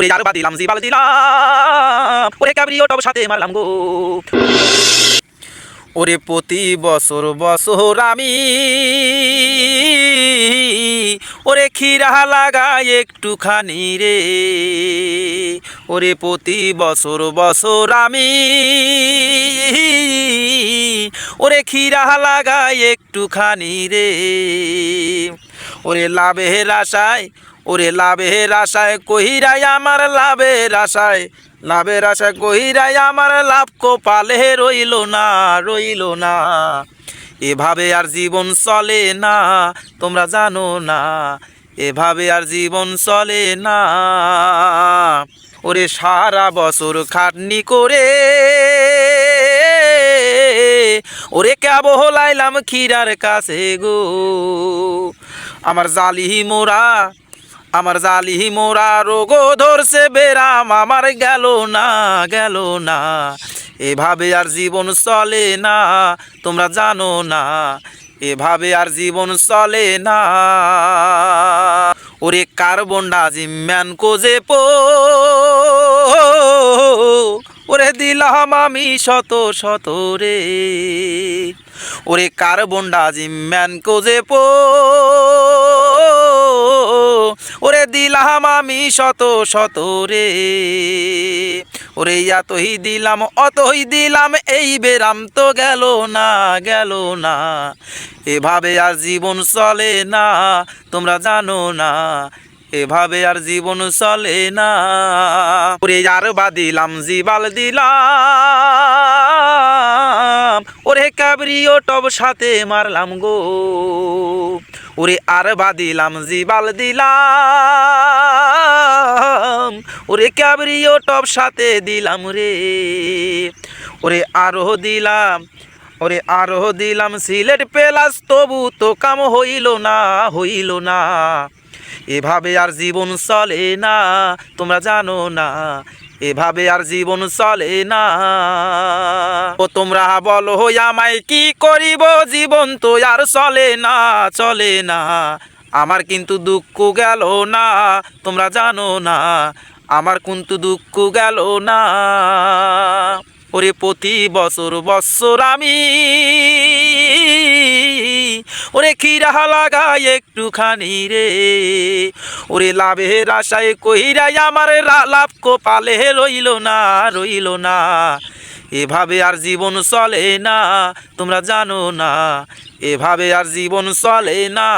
ওরে যার বা দিলাম জিবাল দিলাম, ওরে ক্যাবরিও টব সাথে মারলাম গো। ওরে প্রতি বছর বছর আমি, ওরে ক্ষীরা লাগাই একটুখানি রে। ওরে প্রতি বছর বছর আমি, ওরে ক্ষীরা লাগাই একটুখানি রে। ওরে লাভের আশায় ওরে লাভের আশায় কহিরাই আমার লাভের আশায় লাভের আশায় কহিরাই আমার লাভ কপালে রইল না রইল না। এভাবে আর জীবন চলে না, তোমরা জানো না। এভাবে আর জীবন চলে না। ওরে সারা বছর খাটনি করে, ওরে কেবল লাইলাম ক্ষীরার কাছে গো। আমার জালি মোরা আমার জালি মোরা রোগ ধরছে বেরাম, আমার গেল না গেল না। এভাবে আর জীবন চলে না, তোমরা জানো না। এভাবে আর জীবন চলে না। ওরে কার্বন ডাজিম্যান কোজে পো। ওরে দিলাম আমি শত শত রে। ওরে কার্বন ডাজিম্যান কোজে পো। ওরে দিলাম আমি শত শত রে। ওরে এতই দিলাম, অতই দিলাম, এই বেরাম তো গেল না গেল না। এভাবে আর জীবন চলে না, তোমরা জানো না। এভাবে আর জীবন চলে না। ওরে আর বা দিলাম, জীবাল দিলাম। ওরে কাবরিও টব সাথে মারলাম গো। ওরে আর বা দিলাম, জিবাল দিলাম। ওরে কাবরিও টব সাথে দিলাম রে। ওরে আরও দিলাম, ওরে আরও দিলাম। সিলেট পেলাস তবু তো কাম হইল না হইল না। এভাবে আর জীবন চলে না, তোমরা জানো না। এভাবে আর জীবন চলে না। ও তোমরা বলো আমায় কি করিব? জীবন তো আর চলে না চলে না। আমার কিন্তু দুঃখ গেল না, তোমরা জানো না। আমার কিন্তু দুঃখ গেল না। ওরে প্রতি বছর বছর আমি ওরে ক্ষীরা লাগাই একটুখানি রে। ওরে লাভের আশায় কহিরাই আমার লাভ কপালে রইল না রইল না। এভাবে আর জীবন চলে না, তোমরা জানো না। এভাবে আর জীবন চলে না।